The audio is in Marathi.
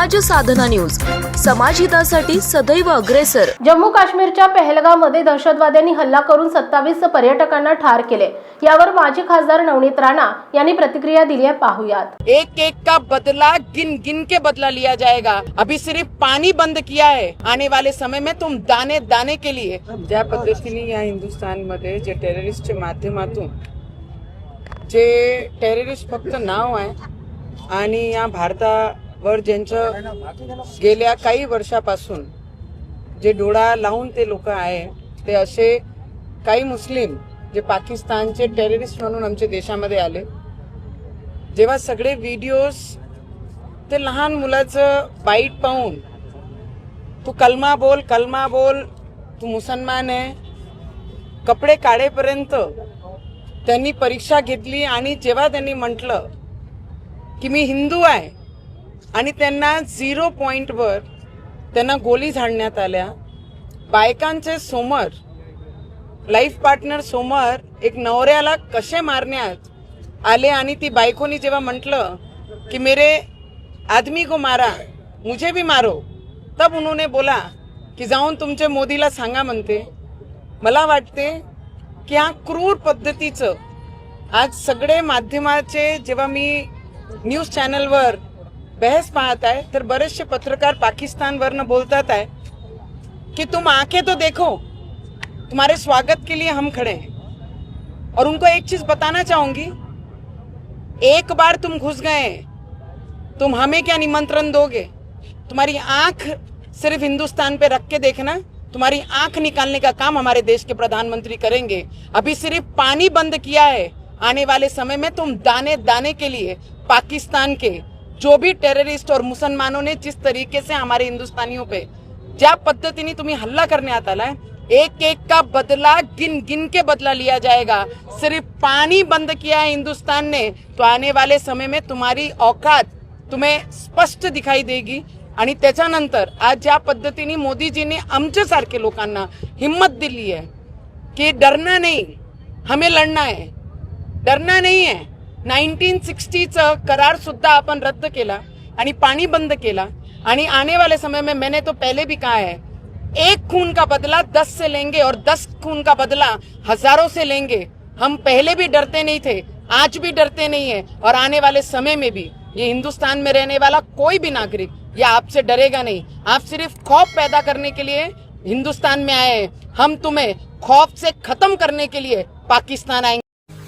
साधना न्यूज. समाजहितासाठी सदैव अग्रेसर. जम्मू काश्मीरच्या पहलगाममध्ये दहशतवाद्यांनी हल्ला करून सत्तावीस पर्यटकांना ठार केले. यावर माजी खासदार नवनीत राणा यांनी प्रतिक्रिया दिली आहे. पाहुयात. एक एक का बदला गिन गिन के बदला लिया जाएगा. अभी सिर्फ पानी बंद किया है. आने वाले समय में तुम दाने दाने के लिए. ज्या पद्धतीने या हिंदुस्थानमध्ये जे टेररिस्टच्या माध्यमातून जे टेररिस्ट फक्त नाव आहे आणि या वर ज्यांचं गेल्या काही वर्षापासून जे डोळा लावून ते लोक आहे ते असे काही मुस्लिम जे पाकिस्तानचे टेररिस्ट म्हणून आमच्या देशामध्ये आले. जेव्हा सगळे व्हिडिओज ते लहान मुलाचं बाईट पाहून तू कलमा बोल कलमा बोल तू मुसलमान आहे. कपडे काढेपर्यंत त्यांनी परीक्षा घेतली आणि जेव्हा त्यांनी म्हटलं की मी हिंदू आहे आणि त्यांना झिरो पॉईंटवर त्यांना गोली झाडण्यात आल्या. बायकांचे समोर लाईफ पार्टनर समोर एक नवऱ्याला कसे मारण्यात आले आणि ती बायकोनी जेव्हा म्हटलं की मेरे आदमी को मारा मुझे भी मारो तब उन्होंने बोला की जाऊन तुमचे मोदीला सांगा म्हणते. मला वाटते की हा क्रूर पद्धतीचं आज सगळे माध्यमाचे जेव्हा मी न्यूज चॅनलवर बहस पाहत आहे, तर बरेचसे पत्रकार पाकिस्तानवरनं बोलतात आहे कि तुम आँखें तो देखो, तुम्हारे स्वागत के लिए हम खड़े हैं. और उनको एक चीज़ बताना चाहूँगी, एक बार तुम घुस गए, तुम हमें क्या निमंत्रण दोगे? तुम्हारी आँख सिर्फ़ हिंदुस्तान पे रख के देखना, तुम्हारी आँख निकालने का काम हमारे देश के प्रधानमंत्री करेंगे. अभी सिर्फ़ पानी बंद किया है, आने वाले समय में तुम दाने दाने के लिए, पाकिस्तान के जो भी टेररिस्ट और मुसलमानों ने जिस तरीके से हमारे हिंदुस्तानियों पे ज्या पद्धतीने तुम्ही हल्ला करण्यात आलाय एक एक का बदला गिन गिन के बदला लिया जाएगा. सिर्फ पानी बंद किया है हिंदुस्तान ने तो आने वाले समय में तुम्हारी औकात तुम्हें स्पष्ट दिखाई देगी. आणि त्याच्यानंतर आज ज्या पद्धतीने मोदीजींनी आमच्यासारखे लोकांना हिम्मत दिली आहे की डरना नहीं हमें लढना है डरना नहीं है. नाईन्टीन सिक्स्टीचं करार सुद्धा आपण रद्द केला आणि पाणी बंद केला. आणि आने वाले समय में मैंने तो पहले भी कहा है एक खून का बदला दस से लेंगे और दस खून का बदला हजारों से लेंगे। हम पहले भी डरते नहीं थे आज भी डरते नहीं है और आने वाले समय में भी। ये हिंदुस्तान में रहने वाला कोई भी नागरिक ये आपसे डरेगा नहीं। आप सिर्फ खौफ पैदा करने के लिए हिंदुस्तान में आए हैं। हम तुम्हें खौफ से खत्म करने के लिए पाकिस्तान आएंगे।